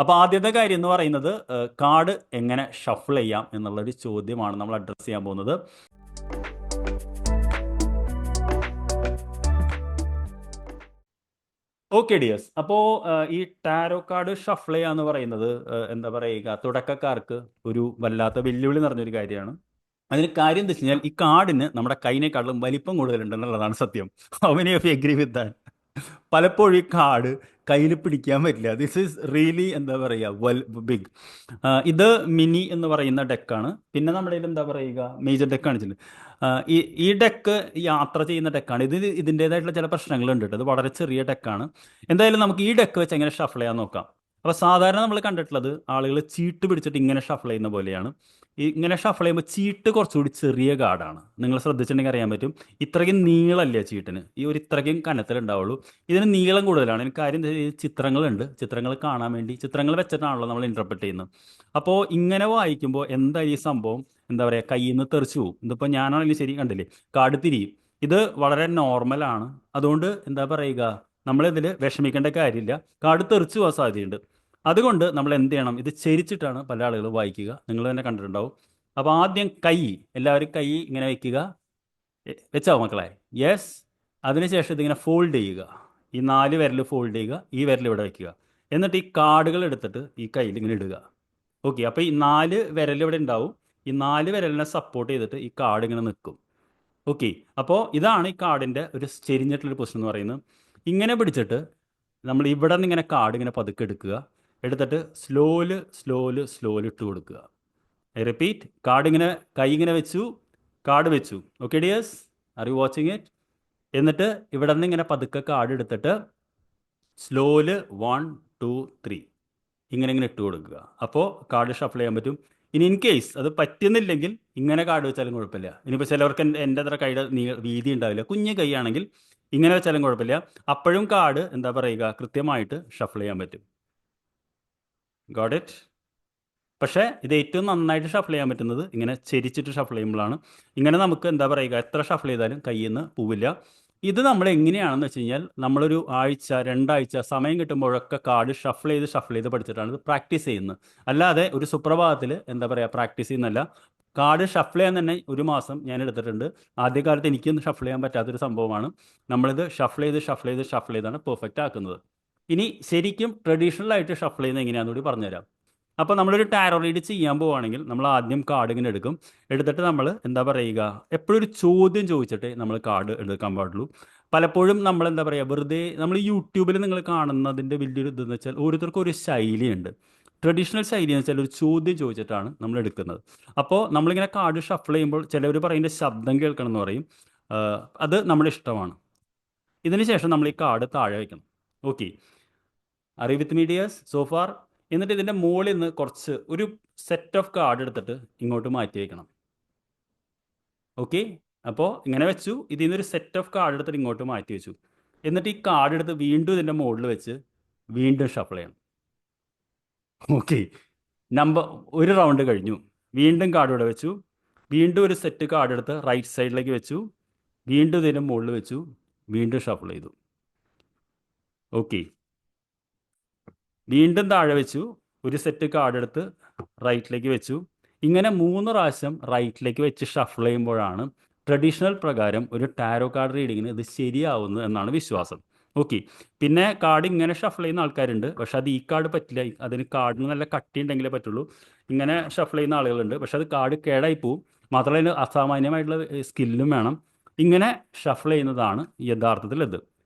അപ്പോൾ ആദ്യത്തെ കാര്യം എന്ന് പറയുന്നത് കാർഡ് എങ്ങനെ ഷഫിൾ ചെയ്യാം എന്നുള്ളൊരു ചോദ്യമാണ് നമ്മൾ അഡ്രസ്സ് ചെയ്യാൻ പോകുന്നത്. Okay dears. അപ്പോൾ ഈ ടാരോ കാർഡ് ഷഫിൾ ചെയ്യുക എന്ന് പറയുന്നത് എന്താ പറയുക തുടക്കക്കാർക്ക് ഒരു വല്ലാത്ത വെല്ലുവിളി നിറഞ്ഞൊരു കാര്യമാണ്. അതിന് കാര്യം എന്താ വെച്ച് കഴിഞ്ഞാൽ ഈ കാർഡിന് നമ്മുടെ കൈനേക്കാളും വലിപ്പം കൂടുതലുണ്ട് എന്നുള്ളതാണ് സത്യം. അവനെ എഗ്രി വിത്ത് ദാറ്റ് പലപ്പോഴും ഈ കാർഡ് കയ്യിൽ പിടിക്കാൻ പറ്റില്ല. ദിസ് ഈസ് റിയലി എന്താ പറയുക വെൽ ബിഗ് ഇത് മിനി എന്ന് പറയുന്ന ഡെക്കാണ്. പിന്നെ നമ്മുടെ എന്താ പറയുക മേജർ ഡെക്ക് കാണിച്ചിട്ടുണ്ട് ഈ ഡെക്ക് യാത്ര ചെയ്യുന്ന ഡെക്കാണ് ഇത് ഇതിന്റെതായിട്ടുള്ള ചില പ്രശ്നങ്ങളുണ്ട് കേട്ടോ. ഇത് വളരെ ചെറിയ ഡെക്കാണ് എന്തായാലും നമുക്ക് ഈ ഡെക്ക് വെച്ച് എങ്ങനെ ഷഫിൾ ചെയ്യാൻ നോക്കാം. അപ്പോൾ സാധാരണ നമ്മൾ കണ്ടിട്ടുള്ളത് ആളുകൾ ചീട്ട് പിടിച്ചിട്ട് ഇങ്ങനെ ഷഫിൾ ചെയ്യുന്ന പോലെയാണ്. ഇങ്ങനെ ഷഫിൾ ചെയ്യുമ്പോൾ ചീട്ട് കുറച്ചുകൂടി ചെറിയ കാർഡാണ് നിങ്ങൾ ശ്രദ്ധിച്ചിട്ടുണ്ടെങ്കിൽ അറിയാൻ പറ്റും. ഇത്രയ്ക്കും നീളമല്ല ചീട്ടിന്. ഈ ഒരു ഇത്രയ്ക്കും കനത്തിലുണ്ടാവുള്ളൂ. ഇതിന് നീളം കൂടുതലാണ്. എനിക്ക് കാര്യം ചിത്രങ്ങളുണ്ട്. ചിത്രങ്ങൾ കാണാൻ വേണ്ടി ചിത്രങ്ങൾ വെച്ചിട്ടാണല്ലോ നമ്മൾ ഇന്റർപ്രറ്റ് ചെയ്യുന്നത്. അപ്പോൾ ഇങ്ങനെ വായിക്കുമ്പോൾ എന്താ ഈ സംഭവം? എന്താ പറയുക കയ്യിൽ നിന്ന് തെറിച്ചു പോകും ഇതിപ്പോൾ ഞാനാണെങ്കിലും ശരി കണ്ടില്ലേ? കാർഡ് തിരിയും. ഇത് വളരെ നോർമലാണ് അതുകൊണ്ട് എന്താ പറയുക? നമ്മളിതിൽ വിഷമിക്കേണ്ട കാര്യമില്ല. കാർഡ് തെറിച്ചു പോകാൻ സാധ്യതയുണ്ട്. അതുകൊണ്ട് നമ്മൾ എന്ത് ചെയ്യണം? ഇത് ചെരിച്ചിട്ടാണ് പല ആളുകൾ വായിക്കുക. നിങ്ങൾ തന്നെ കണ്ടിട്ടുണ്ടാവും. അപ്പോൾ ആദ്യം കൈ എല്ലാവരും കൈ ഇങ്ങനെ വയ്ക്കുക. വെച്ചാവും വെച്ചോ മക്കളെ. യെസ് അതിനുശേഷം ഇതിങ്ങനെ ഫോൾഡ് ചെയ്യുക. ഈ നാല് വിരൽ ഫോൾഡ് ചെയ്യുക. ഈ വിരൽ ഇവിടെ വയ്ക്കുക. എന്നിട്ട് ഈ കാർഡുകൾ എടുത്തിട്ട് ഈ കയ്യിൽ ഇങ്ങനെ ഇടുക. ഓക്കെ അപ്പോൾ ഈ നാല് വിരൽ ഇവിടെ ഉണ്ടാവും. ഈ നാല് വിരലിനെ സപ്പോർട്ട് ചെയ്തിട്ട് ഈ കാർഡ് ഇങ്ങനെ നിൽക്കും. ഓക്കെ അപ്പോൾ ഇതാണ് ഈ കാർഡിന്റെ ഒരു ചെരിഞ്ഞിട്ടുള്ളൊരു പൊസിഷൻ എന്ന് പറയുന്നത്. ഇങ്ങനെ പിടിച്ചിട്ട് നമ്മൾ ഇവിടെ നിന്ന് ഇങ്ങനെ കാർഡ് ഇങ്ങനെ പതുക്കെ എടുക്കുക. എടുത്തിട്ട് സ്ലോൽ സ്ലോൽ സ്ലോൽ ഇട്ട് കൊടുക്കുക. ഐ റിപ്പീറ്റ് കാർഡ് ഇങ്ങനെ കൈ ഇങ്ങനെ വെച്ചു കാർഡ് വെച്ചു. Okay dears are you watching it എന്നിട്ട് ഇവിടെ നിന്ന് ഇങ്ങനെ പതുക്കെ കാർഡ് എടുത്തിട്ട് സ്ലോൽ വൺ ടു ത്രീ ഇങ്ങനെ ഇങ്ങനെ ഇട്ട് കൊടുക്കുക. അപ്പോൾ കാർഡ് ഷഫിൾ ചെയ്യാൻ പറ്റും. ഇനി ഇൻ കേസ് അത് പറ്റുന്നില്ലെങ്കിൽ ഇങ്ങനെ കാർഡ് വെച്ചാലും കുഴപ്പമില്ല. ഇനിയിപ്പോൾ ചിലവർക്ക് എന്റെ അത്ര കൈയുടെ വീതി ഉണ്ടാവില്ല. കുഞ്ഞ് കൈയാണെങ്കിൽ ഇങ്ങനെ വെച്ചാലും കുഴപ്പമില്ല. അപ്പോഴും കാർഡ് എന്താ പറയുക കൃത്യമായിട്ട് ഷഫിൾ ചെയ്യാൻ പറ്റും. ഗോഡ് ഇറ്റ് പക്ഷേ ഇത് ഏറ്റവും നന്നായിട്ട് ഷഫിൾ ചെയ്യാൻ പറ്റുന്നത് ഇങ്ങനെ ചെരിച്ചിട്ട് ഷഫിൾ ചെയ്യുമ്പോഴാണ്. ഇങ്ങനെ നമുക്ക് എന്താ പറയുക എത്ര ഷഫിൾ ചെയ്താലും കയ്യിൽ നിന്ന് പോവില്ല. ഇത് നമ്മൾ എങ്ങനെയാണെന്ന് വെച്ച് കഴിഞ്ഞാൽ നമ്മളൊരു ആഴ്ച രണ്ടാഴ്ച സമയം കിട്ടുമ്പോഴൊക്കെ കാർഡ് ഷഫിൾ ചെയ്ത് ഷഫിൾ ചെയ്ത് പഠിച്ചിട്ടാണ് ഇത് പ്രാക്ടീസ് ചെയ്യുന്നത്. അല്ലാതെ ഒരു സുപ്രഭാതത്തിൽ എന്താ പറയുക പ്രാക്ടീസ് ചെയ്യുന്നല്ല കാർഡ് ഷഫിൾ ചെയ്യാൻ തന്നെ ഒരു മാസം ഞാൻ എടുത്തിട്ടുണ്ട്. ആദ്യകാലത്ത് എനിക്കൊന്നും ഷഫിൾ ചെയ്യാൻ പറ്റാത്തൊരു സംഭവമാണ്. നമ്മളിത് ഷഫിൾ ചെയ്ത് ഷഫിൾ ചെയ്ത് ഷഫിൾ ചെയ്താണ് പെർഫെക്റ്റ് ആക്കുന്നത്. ഇനി ശരിക്കും ട്രഡീഷണൽ ആയിട്ട് ഷഫിൾ ചെയ്യുന്നത് എങ്ങനെയാണെന്ന് കൂടി പറഞ്ഞുതരാം. അപ്പോൾ നമ്മളൊരു ടാരോ റീഡ് ചെയ്യാൻ പോവുകയാണെങ്കിൽ നമ്മൾ ആദ്യം കാർഡ് ഇങ്ങനെ എടുക്കും. എടുത്തിട്ട് നമ്മൾ എന്താ പറയുക എപ്പോഴും ഒരു ചോദ്യം ചോദിച്ചിട്ട് നമ്മൾ കാർഡ് എടുക്കാൻ പാടുള്ളൂ. പലപ്പോഴും നമ്മൾ എന്താ പറയുക വെറുതെ നമ്മൾ യൂട്യൂബിൽ നിങ്ങൾ കാണുന്നതിന്റെ വലിയൊരു ഇതെന്ന് വെച്ചാൽ ഓരോരുത്തർക്കും ഒരു ശൈലിയുണ്ട്. ട്രഡീഷണൽ ശൈലി എന്ന് വെച്ചാൽ ഒരു ചോദ്യം ചോദിച്ചിട്ടാണ് നമ്മൾ എടുക്കുന്നത്. അപ്പോൾ നമ്മളിങ്ങനെ കാർഡ് ഷഫിൾ ചെയ്യുമ്പോൾ ചിലവർ പറയുന്ന ശബ്ദം കേൾക്കണം എന്ന് പറയും. അത് നമ്മുടെ ഇഷ്ടമാണ്. ഇതിന് ശേഷം നമ്മൾ ഈ കാർഡ് താഴെ വയ്ക്കണം. Okay are with me dears so so far എന്നിട്ട് ഇതിന്റെ മുകളിൽ നിന്ന് കുറച്ച് ഒരു സെറ്റ് ഓഫ് കാർഡ് എടുത്തിട്ട് ഇങ്ങോട്ട് മാറ്റി വയ്ക്കണം ഓക്കെ അപ്പോൾ ഇങ്ങനെ വെച്ചു. ഇതിൽ നിന്നൊരു സെറ്റ് ഓഫ് കാർഡ് എടുത്തിട്ട് ഇങ്ങോട്ട് മാറ്റി വെച്ചു. എന്നിട്ട് ഈ കാർഡ് എടുത്ത് വീണ്ടും ഇതിന്റെ മുകളിൽ വെച്ച് വീണ്ടും ഷഫിൾ ചെയ്യണം. ഓക്കെ നമ്പർ ഒരു റൗണ്ട് കഴിഞ്ഞു. വീണ്ടും കാർഡ് ഇവിടെ വെച്ചു. വീണ്ടും ഒരു സെറ്റ് കാർഡ് എടുത്ത് റൈറ്റ് സൈഡിലേക്ക് വെച്ചു. വീണ്ടും ഇതിന്റെ മുകളിൽ വെച്ചു. വീണ്ടും ഷഫിൾ ചെയ്തു. ഓക്കെ വീണ്ടും താഴെ വെച്ചു. ഒരു സെറ്റ് കാർഡ് എടുത്ത് റൈറ്റിലേക്ക് വെച്ചു. ഇങ്ങനെ മൂന്ന് പ്രാവശ്യം റൈറ്റിലേക്ക് വെച്ച് ഷഫിൾ ചെയ്യുമ്പോഴാണ് ട്രഡീഷണൽ പ്രകാരം ഒരു ടാരോ കാർഡ് റീഡിങ്ങിന് ഇത് ശരിയാവുന്നു എന്നാണ് വിശ്വാസം. ഓക്കെ പിന്നെ കാർഡ് ഇങ്ങനെ ഷഫിൾ ചെയ്യുന്ന ആൾക്കാരുണ്ട്. പക്ഷെ അത് ഈ കാർഡ് പറ്റില്ല. അതിന് കാർഡിന് നല്ല കട്ടി ഉണ്ടെങ്കിലേ പറ്റുള്ളൂ. ഇങ്ങനെ ഷഫിൾ ചെയ്യുന്ന ആളുകളുണ്ട്. പക്ഷെ അത് കാർഡ് കേടായി പോവും. മാത്രമല്ല അതിന് അസാമാന്യമായിട്ടുള്ള സ്കില്ലും വേണം. ഇങ്ങനെ ഷഫിൾ ചെയ്യുന്നതാണ് യഥാർത്ഥത്തിൽ ഇത്.